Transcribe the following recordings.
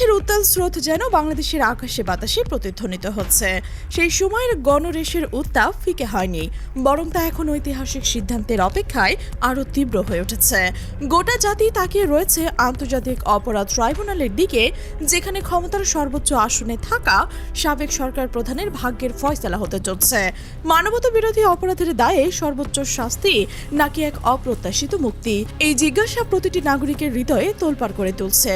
ইতিহাসের উত্তাল স্রোত যেন বাংলাদেশের আকাশে বাতাসে প্রতিধ্বনিত হচ্ছে। সেই সময়ের গণরেশের উত্তাপ ফিকে হয়নি, বরং তা এখন ঐতিহাসিক সিদ্ধান্তের অপেক্ষায় আরও তীব্র হয়ে উঠেছে। গোটা জাতি তাকিয়ে রয়েছে আন্তর্জাতিক অপরাধ ট্রাইব্যুনালের দিকে, যেখানে ক্ষমতার সর্বোচ্চ আসনে থাকা সাবেক সরকার প্রধানের ভাগ্যের ফয়সালা হতে চলছে। মানবতা বিরোধী অপরাধের দায়ে সর্বোচ্চ শাস্তি নাকি এক অপ্রত্যাশিত মুক্তি? এই জিজ্ঞাসা প্রতিটি নাগরিকের হৃদয়ে তোলপাড় করে তুলছে।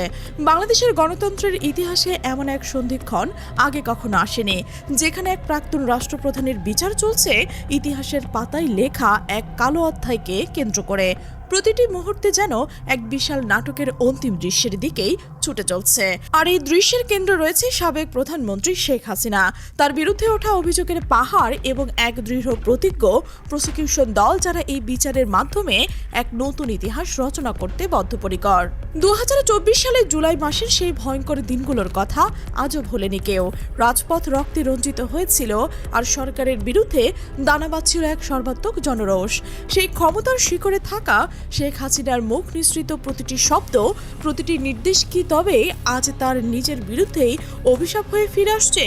বাংলাদেশের গণতন্ত্রের ইতিহাসে এমন এক সন্ধিক্ষণ আগে কখনো আসেনি, যেখানে এক প্রাক্তন রাষ্ট্রপ্রধানের বিচার চলছে, ইতিহাসের পাতায় লেখা এক কালো অধ্যায়কে কেন্দ্র করে। প্রতিটি মুহূর্তে যেন এক বিশাল নাটকের অন্তিম দৃশ্যের দিকেই ছুটে চলছে। আর এই দৃশ্যের কেন্দ্র রয়েছে সাবেক প্রধানমন্ত্রী শেখ হাসিনা। তার বিরুদ্ধে ওঠা অভিযোগের পাহাড় এবং এক দৃঢ় প্রতিজ্ঞ প্রসিকিউশন দল যারা এই বিচারের মাধ্যমে এক নতুন ইতিহাস রচনা করতে বদ্ধপরিকর। দু হাজার চব্বিশ সালের জুলাই মাসের সেই ভয়ঙ্কর দিনগুলোর কথা আজও ভোলেনি কেউ। রাজপথ রক্তে রঞ্জিত হয়েছিল আর সরকারের বিরুদ্ধে দানা বাঁধছিল এক সর্বাত্মক জনরোষ। সেই ক্ষমতার শিখরে থাকা শেখ হাসিনার মুখ নিঃসৃত প্রতিটি শব্দ, প্রতিটি নির্দেশ কি তবে আজ তার নিজের বিরুদ্ধেই অভিশাপ হয়ে ফিরে আসছে।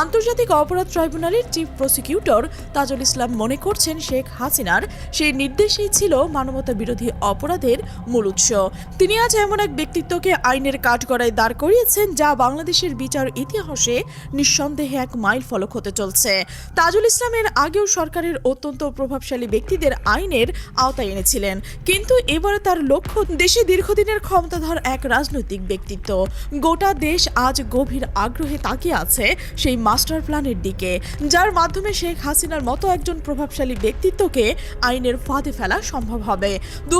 আন্তর্জাতিক অপরাধ ট্রাইব্যুনালের চিফ প্রসিকিউটর তাজুল ইসলাম মনে করছেন শেখ হাসিনার সেই নির্দেশেই ছিল মানবতা বিরোধী অপরাধের মূল উৎস। তিনি আজ এমন এক ব্যক্তিত্বকে আইনের কাঠগড়ায় দাঁড় করিয়েছেন যা বাংলাদেশের বিচার ইতিহাসে নিঃসন্দেহে এক মাইল ফলক হতে চলছে। তাজুল ইসলামের আগেও সরকারের অত্যন্ত প্রভাবশালী ব্যক্তিদের আইনের আওতায় এনেছিলেন। কিন্তু এবারে তার লক্ষ্য দেশে দীর্ঘদিনের ক্ষমতাধর এক রাজনৈতিক ব্যক্তিত্ব গোটা দেশ আজ গভীর আগ্রহে তাকিয়ে আছে সেই মাস্টার প্ল্যানের দিকে, যার মাধ্যমে শেখ হাসিনার মতো একজন প্রভাবশালী ব্যক্তিত্বকে আইনের ফাঁদে ফেলা সম্ভব হবে। দু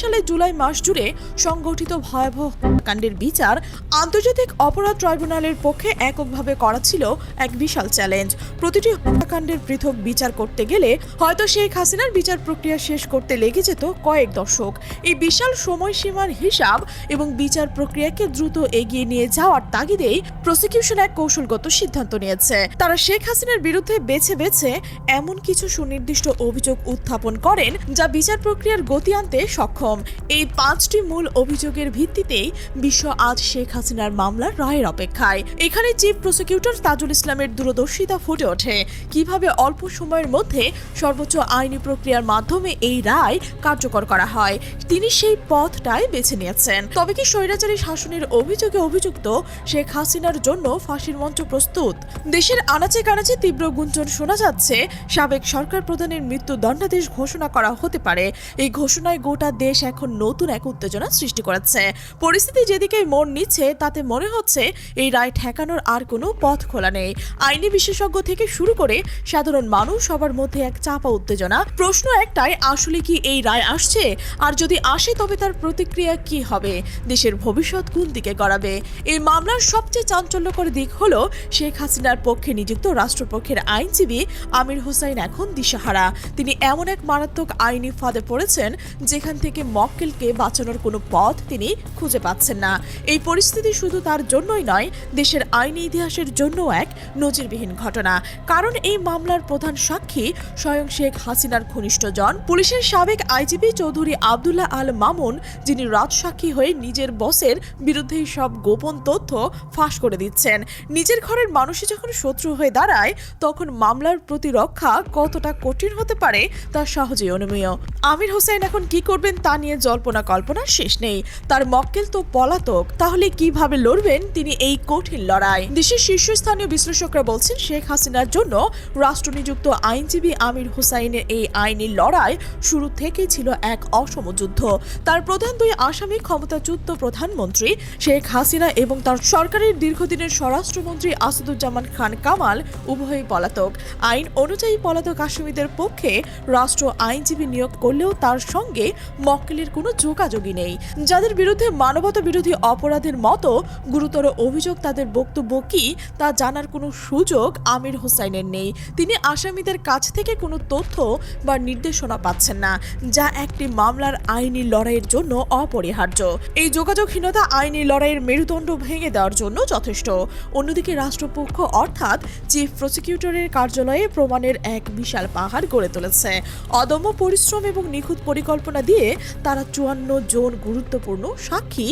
সালে জুলাই মাস জুড়ে সংগঠিত ভয়াবহ কাণ্ডের বিচার আন্তর্জাতিক অপরাধ ট্রাইব্যুনালের পক্ষে এককভাবে করা ছিল এক বিশাল চ্যালেঞ্জ। প্রতিটি হত্যাকাণ্ডের পৃথক বিচার করতে গেলে হয়তো শেখ হাসিনার বিচার প্রক্রিয়া শেষ করতে লেগে যেত কয়েক দশক। এই বিশাল সময়সীমার হিসাব এবং বিচার প্রক্রিয়াকে দ্রুত এগিয়ে নিয়ে যাওয়ার তাগিদেই প্রসিকিউশন এক কৌশলগত সিদ্ধান্ত নিয়েছে। তারা শেখ হাসিনার বিরুদ্ধে বেছে বেছে এমন কিছু সুনির্দিষ্ট অভিযোগ উত্থাপন করেন যা বিচার প্রক্রিয়ার গতি আনতে সক্ষম। এই পাঁচটি মূল অভিযোগের ভিত্তিতেই বিশ্ব আজ শেখ হাসিনার মামলার রায়ের অপেক্ষায়। এখানে চিফ প্রসিকিউটর তাজুল ইসলামের দূরদর্শিতা ফুটে ওঠে। কীভাবে অল্প সময়ের মধ্যে সর্বোচ্চ আইনি প্রক্রিয়ার মাধ্যমে এই রায় কার্যকর করা হয়, তিনি সেই পথটাই বেছে নিয়েছেন। তবে কি স্বৈরাচারী শাসনের অভিযোগে অভিযুক্ত শেখ হাসিনার জন্য ফাঁসির মঞ্চ প্রস্তুত। দেশের আনাচে কানাচে তীব্র গুঞ্জন শোনা যাচ্ছে। সাবেক সরকার প্রধানের মৃত্যু দণ্ডাদেশ ঘোষণা করা হতে পারে। এই ঘোষণায় গোটা দেশ এখন নতুন এক উত্তেজনা সৃষ্টি করেছে। পরিস্থিতি যেদিকে মোড় নিচ্ছে, তাতে মনে হচ্ছে এই রায় ঠেকানোর আর কোনো পথ খোলা নেই। আইনি বিশেষজ্ঞ থেকে শুরু করে সাধারণ মানুষ সবার মধ্যে এক চাপা উত্তেজনা। প্রশ্ন একটাই, আসলে কি এই রায় আসছে? আর যদি আসে, তবে তার প্রতিক্রিয়া কি হবে? দেশের ভবিষ্যৎ কোন দিকে গড়াবে? এই মামলার সবচেয়ে চাঞ্চল্যকর দিক হলো শেখ হাসিনার পক্ষে নিযুক্ত রাষ্ট্রপক্ষের আইনজীবী আমির হোসাইন এখন দিশাহারা। তিনি এমন এক মারাত্মক আইনি ফাঁদে পড়েছেন যেখান থেকে মক্কেলকে বাঁচানোর কোনো পথ তিনি খুঁজে পাচ্ছেন না। এই পরিস্থিতি শুধু তার জন্যই নয়, দেশের আইনি ইতিহাসের জন্য এক নজিরবিহীন ঘটনা। কারণ এই মামলার প্রধান সাক্ষী স্বয়ং শেখ হাসিনার ঘনিষ্ঠজন পুলিশের সাবেক আইজিপি চৌধুরী আবদুল্লাহ আল মামুন, যিনি রাজসাক্ষী হয়ে নিজের বসের বিরুদ্ধে সব গোপন তথ্য ফাঁস করে দিচ্ছেন। নিজের ঘরের মানুষই যখন শত্রু হয়ে দাঁড়ায়, তখন মামলার প্রতিরক্ষা কতটা কঠিন হতে পারে তা সহজেই অনুমেয়। আমির হোসেন এখন কি করবেন তা নিয়ে জল্পনা কল্পনার শেষ নেই। তার মক্কেল তো পলাতক, তাহলে কীভাবে লড়বেন তিনি এই কঠিন লড়াই? দেশের শীর্ষস্থানীয় বিশ্লেষকরা বলছেন, শেখ হাসিনার জন্য রাষ্ট্রনিযুক্ত আইনজীবী আমির হোসাইনের এই আইনি লড়াই শুরু থেকেই ছিল এক অসম যুদ্ধ। তার প্রধান দুই আসামি ক্ষমতাচ্যুত প্রধানমন্ত্রী শেখ হাসিনা এবং তার সরকারের দীর্ঘদিনের স্বরাষ্ট্রমন্ত্রী আসাদুজ্জামান খান কামাল উভয়ই পলাতক। আইন অনুযায়ী পলাতক আসামিদের পক্ষে রাষ্ট্র আইনজীবী নিয়োগ করলেও তার সঙ্গে মক্কেলের কোনো যোগাযোগই নেই। যাদের বিরুদ্ধে মানবতা বিরোধী অপরাধের মতো গুরুতর অভিযোগ তাদের বক্তব্য কি তা জানার কোনো সুযোগ আমির হোসাইনের নেই। তিনি আসামিদের কাছ থেকে কোনো তথ্য বা নির্দেশনা পাচ্ছেন না, যা একটি মামলার আইনি লড়াইয়ের জন্য অপরিহার্য। এই যোগাযোগহীনতা আইনি লড়াইয়ের মেরুদণ্ড ভেঙে দেওয়ার জন্য যথেষ্ট। অন্যদিকে রাষ্ট্রপক্ষ অর্থাৎ চিফ প্রসিকিউটরের কার্যালয়ে প্রমাণের এক বিশাল পাহাড় গড়ে তুলেছে। অদম্য পরিশ্রম এবং নিখুঁত পরিকল্পনা দিয়ে তারা চুয়ান্ন জন গুরুত্বপূর্ণ সাক্ষী,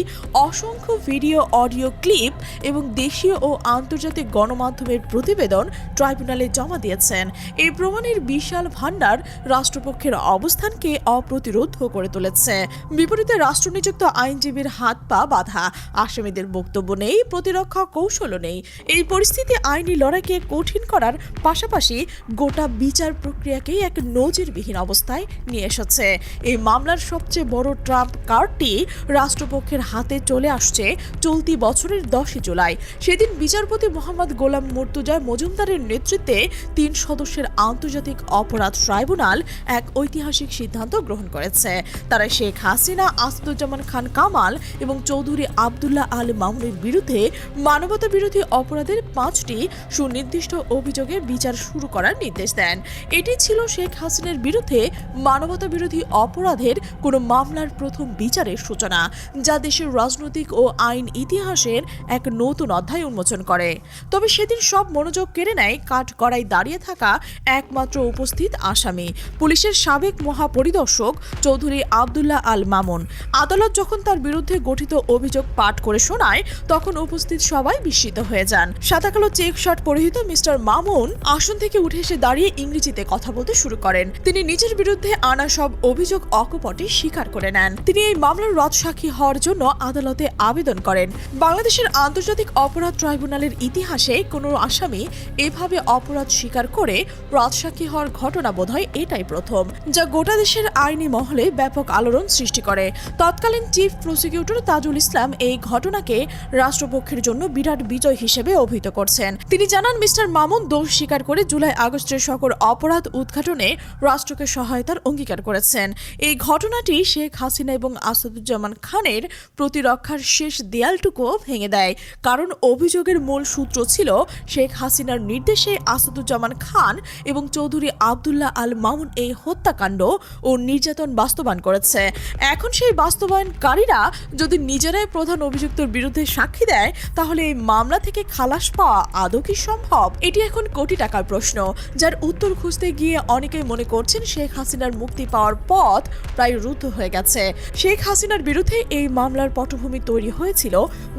অসংখ্য ভিডিও, অডিও ক্লিপ এবং দেশীয় ও আন্তর্জাতিক গণমাধ্যমের প্রতিবেদন ট্রাইব্যুনালে জমা দিয়েছেন। এই প্রমাণের বিশাল ভাণ্ডার রাষ্ট্রপক্ষের অবস্থানকে অপ্রতিরোধ করে তুলেছে। বিপরীতে রাষ্ট্রনিযুক্ত আইনজীবীর হাত পা বাধা। আসামিদের বক্তব্য নেই, প্রতিরক্ষা কৌশলও নেই। এই পরিস্থিতি আইনি লড়াইকে কঠিন করার পাশাপাশি গোটা বিচার প্রক্রিয়াকেই এক নজিরবিহীন অবস্থায় নিয়ে এসেছে। এই মামলার সবচেয়ে বড় ট্রাম্প কার্ডটি রাষ্ট্রপক্ষের হাতে চলে আসছে চলতি বছরের দশই জুলাই। সেদিন বিচারপতি মোহাম্মদ গোলাম মর্তুজা মজুমদারের নেতৃত্বে তিন সদস্যের আন্তর্জাতিক অপরাধ ট্রাইব্যুনাল এক ঐতিহাসিক সিদ্ধান্ত গ্রহণ করেছে। তারা শেখ হাসিনা, আসাদুজ্জামান খান কামাল এবং চৌধুরী আবদুল্লাহ আল মামুনের বিরুদ্ধে মানবতা বিরোধী অপরাধের পাঁচটি সুনির্দিষ্ট অভিযোগে বিচার শুরু করার নির্দেশ দেন। এটি ছিল শেখ হাসিনের বিরুদ্ধে মানবতা বিরোধী অপরাধের কোনো মামলার প্রথম বিচারের সূচনা, যা দেশের রাজনৈতিক ও আইন ইতিহাসের এক নতুন অধ্যায় উন্মোচন করে। তবে সেদিন সব মনোযোগ কেড়ে নেয় কাঠ করাই দাঁড়িয়ে থাকা একমাত্র উপস্থিত আসামি, পুলিশের সাবেক মহাপরিদর্শক চৌধুরী আবদুল্লাহ আল মামুন। আদালত যখন তার বিরুদ্ধে গঠিত অভিযোগ পাঠ করে শোনায়, তখন উপস্থিত সবাই বিস্মিত হয়ে যান। সাদা কালো চেক শার্ট পরিহিত মিস্টার মামুন আসন থেকে উঠে এসে দাঁড়িয়ে ইংরেজিতে কথা বলতে শুরু করেন। তিনি নিজের বিরুদ্ধে আনা সব অভিযোগ অকপটে স্বীকার করে নেন। তিনি এই মামলার রদসাক্ষী হওয়ার জন্য আদালতে আবেদন করেন। বাংলাদেশের আন্তর্জাতিক অপরাধ ট্রাইব্যুনালের ইতিহাসে কোনো আসামি এভাবে অপরাধ স্বীকার করে রাজসাক্ষী হওয়ার ঘটনা বোধহয় এটাই প্রথম, যা গোটা দেশের আইনি মহলে ব্যাপক আলোড়ন সৃষ্টি করে। তৎকালীন চিফ প্রসিকিউটর তাজুল ইসলাম এই ঘটনাকে রাষ্ট্রপক্ষের জন্য বিরাট বিজয় হিসেবে অভিহিত করছেন। তিনি জানান, মিস্টার মামুন দোষ স্বীকার করে জুলাই আগস্টের সকল অপরাধ উদ্ঘাটনে রাষ্ট্রকে সহায়তার অঙ্গীকার করেছেন। এই ঘটনাটি শেখ হাসিনা এবং আসাদুজ্জামান খানের প্রতিরক্ষার শেষ দেয়ালটুকুও ভেঙে দেয়। কারণ অভিযোগের মূল সূত্র ছিল, শেখ হাসিনার নির্দেশে আসাদুজ্জামান খান এবং চৌধুরী আবদুল্লাহ আল মামুন এই হত্যাকাণ্ড ও নির্যাতন বাস্তবায়ন করেছে। এখন সেই বাস্তবায়নকারীরা যদি নিজেরাই প্রধান অভিযুক্তর বিরুদ্ধে সাক্ষী দেয়, তাহলে এই মামলা থেকে খালাস পাওয়া আদৌ কি সম্ভব? এটি এখন কোটি টাকার প্রশ্ন, যার উত্তর খুঁজতে গিয়ে অনেকেই মনে করছেন শেখ হাসিনার মুক্তি পাওয়ার পথ প্রায় রুদ্ধ হয়ে গেছে। শেখ হাসিনার বিরুদ্ধে এই মামলার পটভূমি তৈরি হয়েছিল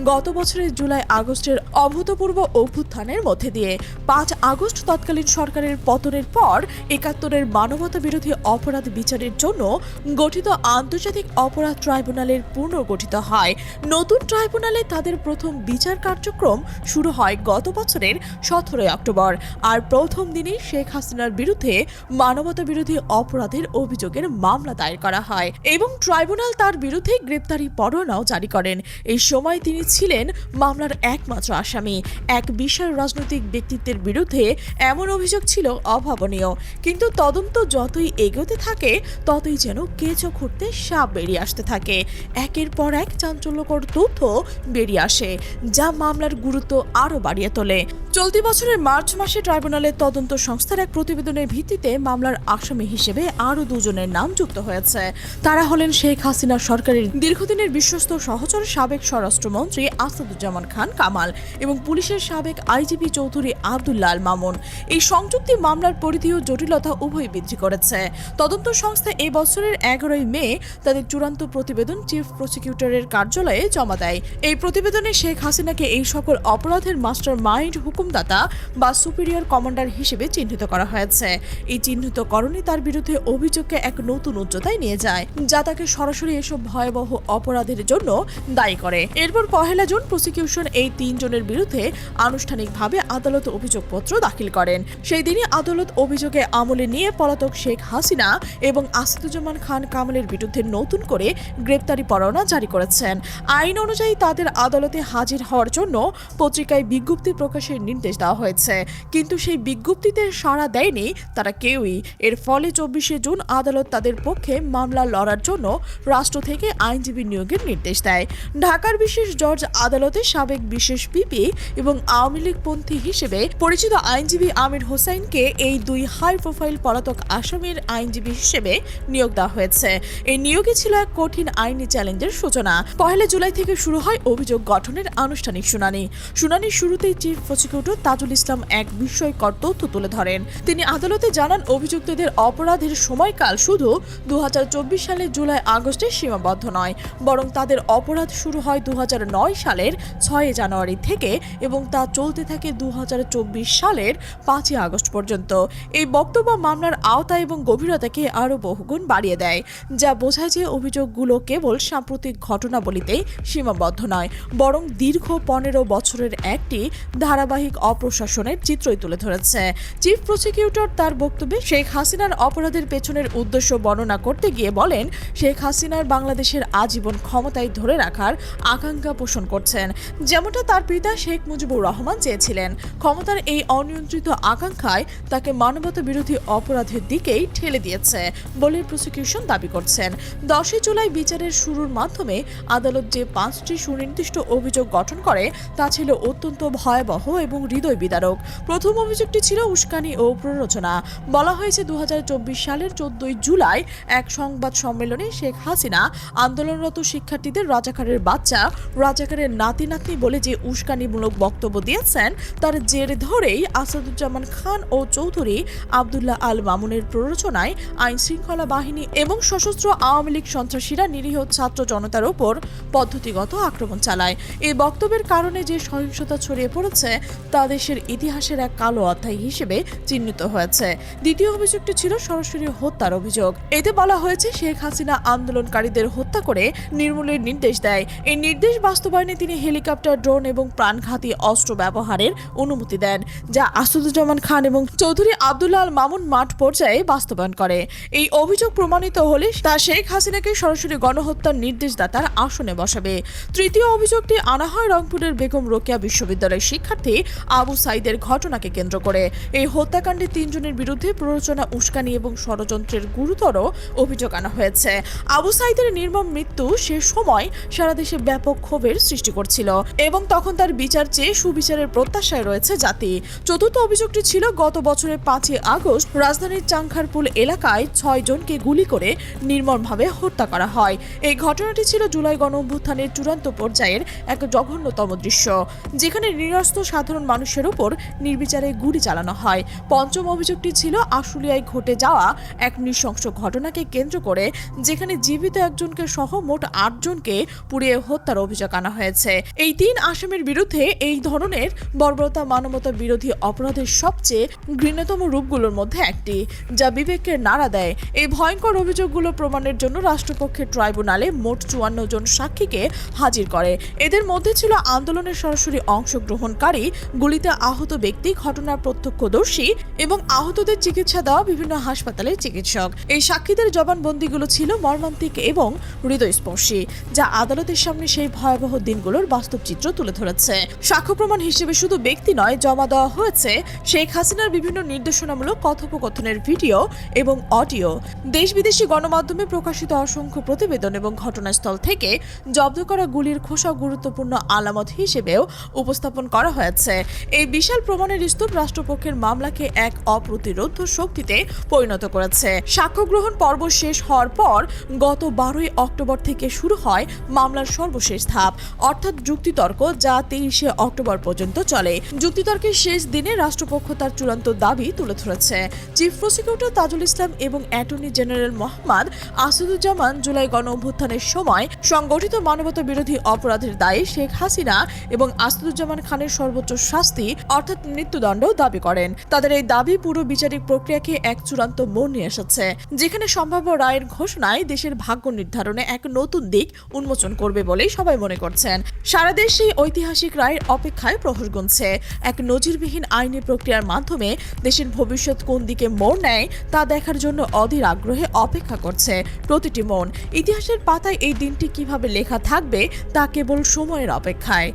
গত বছরের জুলাই আগস্টের অভূতপূর্ব অভ্যুত্থানের মধ্যে দিয়ে। পাঁচ আগস্ট তৎকালীন সরকারের পতনের পর একাত্তরের মানবতা বিরোধী অপরাধ বিচারের জন্য গঠিত আন্তর্জাতিক অপরাধ ট্রাইব্যুনালের পুনর্গঠিত হয়। নতুন ট্রাইব্যুনালে তাদের প্রথম বিচার কার্যক্রম শুরু হয় গত বছরের সতেরোই অক্টোবর। আর প্রথম দিনই শেখ হাসিনার বিরুদ্ধে মানবতা বিরোধী অপরাধের অভিযোগের মামলা দায়ের করা হয় এবং ট্রাইব্যুনাল তার বিরুদ্ধে গ্রেপ্তারি পরোয়ানাও জারি করেন। এই সময় তিনি ছিলেন মামলার একমাত্র আসামি। এক বিশাল রাজনৈতিক ব্যক্তিত্বের বিরুদ্ধে এমন অভিযোগ ছিল অভাবনীয়। কিন্তু তদন্ত যতই এগোতে থাকে, ততই যেন কেঁচো খুঁড়তে সাপ বেরিয়ে আসতে থাকে। একের পর এক চাঞ্চল্যকর তথ্য বেরিয়ে আসে, যা মামলার গুরুত্ব আরও বাড়িয়ে তোলে। চলতি বছরের মার্চ মাসে ট্রাইব্যুনালের তদন্ত সংস্থার এক প্রতিবেদনের ভিত্তিতে মামলার আসামি হিসেবে আরও দুজনের নাম যুক্ত হয়েছে। তারা হলেন শেখ হাসিনা সরকারের দীর্ঘদিনের বিশ্বস্ত সহচর সাবেক স্বরাষ্ট্রমন্ত্রী আসাদুজ্জামান খান কামাল এবং পুলিশের সাবেক আইজিপি চৌধুরী আবদুল্লাহ আল মামুন। এই সংযুক্তি মামলার পরিধি ও জটিলতা উভয় বৃদ্ধি করেছে। তদন্ত সংস্থা এই বছরের এগারোই মে তাদের চূড়ান্ত প্রতিবেদন চিফ প্রসিকিউটরের কার্যালয়ে জমা দেয়। এই প্রতিবেদনে শেখ হাসিনাকে এই সকল অপরাধের মাস্টার মাইন্ড হুকুমদাতা বা সুপিরিয়র কমান্ডার হিসেবে চিহ্নিত করা হয়েছে। এই চিহ্নিতকরণই তার বিরুদ্ধে অভিযোগকে এক নতুন উচ্চতায় নিয়ে যায়, যা তাকে সরাসরি এসব ভয়াবহ অপরাধের জন্য দায়ী করে। এরপর পহেলা জুন প্রসিকিউশন এই তিনজনের বিরুদ্ধে আনুষ্ঠানিকভাবে আদালত অভিযোগপত্র দাখিল করেন। সেই দিনই আদালত অভিযোগে আমলে নিয়ে পলাতক শেখ হাসিনা এবং আসাদুজ্জামান খান কামালের বিরুদ্ধে নতুন করে গ্রেপ্তারি পরোয়ানা জারি করেছেন। আইন অনুযায়ী তাদের আদালতে হাজির হওয়ার জন্য পত্রিকায় বিজ্ঞপ্তি প্রকাশের নির্দেশ দেওয়া হয়েছে। কিন্তু সেই বিজ্ঞপ্তিতে সাড়া দেয়নি তারা কেউই। এর ফলে চব্বিশে জুন আদালত তাদের পক্ষে মামলা লড়ার জন্য রাষ্ট্র থেকে আইনজীবী নিয়োগের নির্দেশ দেয়। ঢাকার বিশেষ জজ আদালতে সাবেক বিশেষ পিপি এবং আওয়ামী লীগপন্থী হিসেবে পরিচিত আইনজীবী আমির হোসাইনকে এই দুই হাই প্রোফাইল পলাতক আসামির আইনজীবী হিসেবে নিয়োগ দেওয়া হয়েছে। এই নিয়োগে ছিল এক কঠিন আইনি চ্যালেঞ্জের সূচনা। পহেলা জুলাই থেকে শুরু হয় অভিযোগ গঠনের আনুষ্ঠানিক শুনানি। শুনানির শুরুতেই চিফ প্রসিকিউটর তাজুল ইসলাম এক বিস্ময়কর তথ্য তুলে ধরেন। তিনি আদালতে জানান, অভিযুক্তদের অপরাধের সময়কাল শুধু দু হাজার চব্বিশ সালের জুলাই আগস্টে সীমাবদ্ধ নয়, বরং তাদের অপরাধ শুরু হয় দু হাজার নয় সালের ছয় জানুয়ারি থেকে এবং তা চলতে থাকে দু হাজার চব্বিশ সালের পাঁচই আগস্ট পর্যন্ত। এই বক্তব্য মামলার আওতা এবং গভীরতাকে আরও বহুগুণ বাড়িয়ে দেয়, যা বোঝায় যে অভিযোগগুলো কেবল সাম্প্রতিক ঘটনাবলিতেই সীমাবদ্ধ নয়। বরং দীর্ঘ পনেরো বছরের একটি ধারাবাহিক অপ্রশাসনের চিত্রই তুলে ধরেছে। চিফ প্রসিকিউটর তার বক্তব্যে শেখ হাসিনার অপরাধের পেছনের উদ্দেশ্য বর্ণনা করতে গিয়ে বলেন, শেখ হাসিনার বাংলাদেশের আজীবন ক্ষমতায় ধরে রাখার আকাঙ্ক্ষা পোষণ করছেন। যেমনটা তার পিতা শেখ মুজিবুর রহমান চেয়েছিলেন। ক্ষমতার এই অনিয়ন্ত্রিত আকাঙ্ক্ষায় তাকে মানবতা বিরোধী অপরাধের দিকেই ঠেলে দিয়েছে বলে প্রসিকিউশন দাবি করছেন। দশই জুলাই বিচারের শুরুর মাধ্যমে আদালত যে পাঁচটি সুনির্দিষ্ট অভিযোগ গঠন করে, তা ছিল অত্যন্ত ভয়াবহ এবং হৃদয় বিদারক। প্রথম অভিযোগটি ছিল উস্কানি ও প্ররোচনা। বলা হয়েছে দুহাজার চব্বিশ সালের চোদ্দই জুলাই এক সংবাদ সম্মেলনে শেখ হাসিনা আন্দোলনরত শিক্ষার্থীদের রাজাকারের বাচ্চা, রাজাকারের নাতি নাতনি বলে যে উস্কানিমূলক বক্তব্য দিয়েছেন, তার জের ধরেই আসাদুজ্জামান খান ও চৌধুরী আবদুল্লাহ আল মামুনের প্ররোচনায় আইন শৃঙ্খলা বাহিনী এবং সশস্ত্র আওয়ামী লীগ সন্ত্রাসীরা নিরীহ ছাত্র জনতার ওপর পদ্ধতিগত আক্রমণ চালায়। এই বক্তব্যের কারণে যে সহিংসতা ছড়িয়ে পড়েছে, তা দেশের ইতিহাসের এক কালো অধ্যায় হিসেবে চিহ্নিত হয়েছে। দ্বিতীয় অভিযোগটি ছিল সরাসরি হত্যার অভিযোগ। এতে বলা হয়েছে, শেখ হাসিনা আন্দোলনকারীদের হত্যা করে নির্মূলের নির্দেশ দেয়। এই নির্দেশ বাস্তবায়নে তিনি হেলিকপ্টার, ড্রোন এবং প্রাণঘাতী অস্ত্র ব্যবহারের অনুমতি দেন, যা আসাদুজ্জামান খান এবং চৌধুরী আবদুল্লাহ মামুন মাঠ পর্যায়ে বাস্তবায়ন করে। এই অভিযোগ প্রমাণিত হলে তা শেখ হাসিনাকে সরাসরি গণহত্যার নির্দেশদাতার আসনে বসাবে। তৃতীয় অভিযোগটি আনা হয় রংপুরের বেগম রোকেয়া বিশ্ববিদ্যালয়ের শিক্ষার্থী আবু সাইদের ঘটনাকে কেন্দ্র করে। এই হত্যাকাণ্ডে তিনজনের বিরুদ্ধে প্ররোচনা, উস্কানি এবং ষড়যন্ত্রের গুরুতর অভিযোগ আনা হয়েছে। আবু সাইদের নির্মম মৃত্যু সে সময় সারা দেশে ব্যাপক ক্ষোভের সৃষ্টি করছিল এবং তখন তার বিচার চেয়ে সুবিচারের প্রত্যাশায় রয়েছে জাতি। চতুর্থ অভিযোগটি ছিল, গত বছরের পাঁচই আগস্ট রাজধানীর চাংখারপুল এলাকায় ছয় জনকে গুলি করে নির্মমভাবে হত্যা করা হয়। এই ঘটনাটি ছিল জুলাই গণ অভ্যুত্থানের চূড়ান্ত পর্যায়ের এক জঘন্যতম দৃশ্য, যেখানে নিরস্ত সাধারণ মানুষের উপর নির্বিচারে গুলি চালানো হয়। পঞ্চম অভিযোগটি ছিল আশুলিয়ায় ঘটে যাওয়া এক নৃশংস ঘটনাকে কেন্দ্র করে, যেখানে জীবিত একজনকে সহ মোট আটজনকে পুড়িয়ে হত্যার অভিযোগ আনা হয়েছে। এই তিন আসামির বিরুদ্ধে এই ধরনের বর্বরতা মানবতা বিরোধী অপরাধের সবচেয়ে ঘৃণ্যতম রূপগুলোর মধ্যে একটি, যা বিবেককে নাড়া দেয়। এই ভয়ঙ্কর অভিযোগগুলো প্রমাণের জন্য রাষ্ট্রপক্ষের ট্রাইব্যুনালে মোট চুয়ান্ন জন সাক্ষীকে হাজির করে। এদের মধ্যে ছিল আন্দোলনের সরাসরি অংশগ্রহণকারী, গুলিতে আহত ব্যক্তি, ঘটনার প্রত্যক্ষদর্শী এবং আহতদের চিকিৎসা দেওয়া বিভিন্ন হাসপাতালের চিকিৎসক। এই সাক্ষীদের জবানবন্দিগুলো ছিল মর্মান্তিক এবং হৃদয়স্পর্শী, যা আদালতের সামনে সেই ভয়াবহ দিনগুলোর বাস্তব চিত্র তুলে ধরেছে। সাক্ষ্য প্রমাণ হিসেবে শুধু ব্যক্তি নয়, জমা দেওয়া হয়েছে শেখ হাসিনার বিভিন্ন নির্দেশনামূলক কথোপকথনের ভিডিও এবং অডিও। দেশ বিদেশি গণমাধ্যমে প্রকাশিত অসংখ্য প্রতিবেদন এবং ঘটনাস্থল থেকে জব্দ করা গুলির খোসা গুরুত্বপূর্ণ আলামত হিসেবেও উপস্থাপন করা হয়েছে। এই বিশাল প্রমাণের স্তূপ রাষ্ট্রপক্ষের মামলাকে এক অপ্রতিরোধ শক্তিতে পরিণত করেছে। সাক্ষ্য গ্রহণ পর্ব শেষ হওয়ার পর গত বারোই অক্টোবর থেকে শুরু হয় মামলার সর্বশেষ ধাপ। অর্থাৎ যুক্তিতর্ক যা তেইশে অক্টোবর পর্যন্ত চলে। যুক্তিতর্কের শেষ দিনে রাষ্ট্রপক্ষ তার চূড়ান্ত দাবি তুলে ধরেছে। চিফ প্রসিকিউটর তাজুল ইসলাম এবং attorney general Mohammad Asaduzzaman July গণ অভ্যুত্থানের সময় সংগঠিত মানবতা বিরোধী অপরাধের দায়ে শেখ হাসিনা এবং আসাদুজ্জামান খানের সর্বোচ্চ শাস্তি, অর্থাৎ মৃত্যুদণ্ড দাবি করেন। তাদের এই দাবি পুরো বিচারিক প্রক্রিয়াকে এক চূড়ান্ত মোড় নিয়ে এসেছে। যেখানে সম্ভাব্য রায়ের ঘোষণায় দেশের ভাগ্য নির্ধারণে এক নতুন দিক উন্মোচন করবে বলে সবাই মনে করছেন। সারা দেশ সেই ঐতিহাসিক রায়ের অপেক্ষায় প্রহর গুনছে। এক নজিরবিহীন আইনি প্রক্রিয়ার মাধ্যমে দেশের ভবিষ্যৎ কোন দিকে মোড় নেয় তা দেখার জন্য অধীর আগ্রহে অপেক্ষা করছে প্রতিটি মন ইতিহাসের পাতায় এই দিনটি কীভাবে লেখা থাকবে তা কেবল সময়ের অপেক্ষায়।